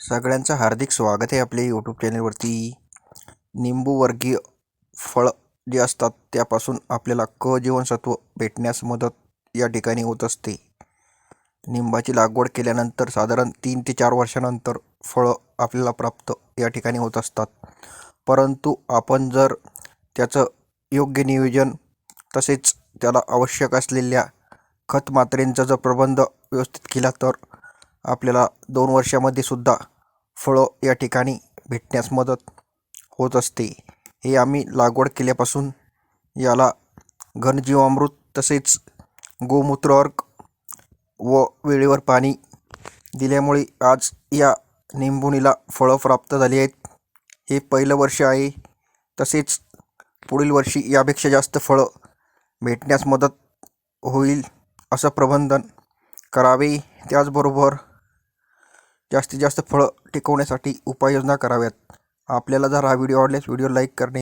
सगळ्यांचं हार्दिक स्वागत आहे आपल्या यूट्यूब चॅनलवरती निंबूवर्गीय फळं जे असतात त्यापासून आपल्याला क जीवनसत्व भेटण्यास मदत या ठिकाणी होत असते. निंबाची लागवड केल्यानंतर साधारण तीन ते चार वर्षानंतर फळं आपल्याला प्राप्त या ठिकाणी होत असतात. परंतु आपण जर त्याचं योग्य नियोजन तसेच त्याला आवश्यक असलेल्या खत मात्रेंचा जर प्रबंध व्यवस्थित केला तर आपल्याला दोन वर्षामध्ये सुद्धा फळं या ठिकाणी भेटण्यास मदत होत असते. हे आम्ही लागवड केल्यापासून याला घनजीवामृत तसेच गोमूत्र अर्क व वेळेवर पाणी दिल्यामुळे आज या निंबुणीला फळं प्राप्त झाली आहेत. हे पहिलं वर्ष आहे. तसेच पुढील वर्षी यापेक्षा जास्त फळं भेटण्यास मदत होईल असं प्रबंधन करावे. त्याचबरोबर जास्तीत जास्त फळं टिकवण्यासाठी उपाययोजना कराव्यात. आपल्याला जर हा व्हिडिओ आवडल्यास व्हिडिओ लाईक करणे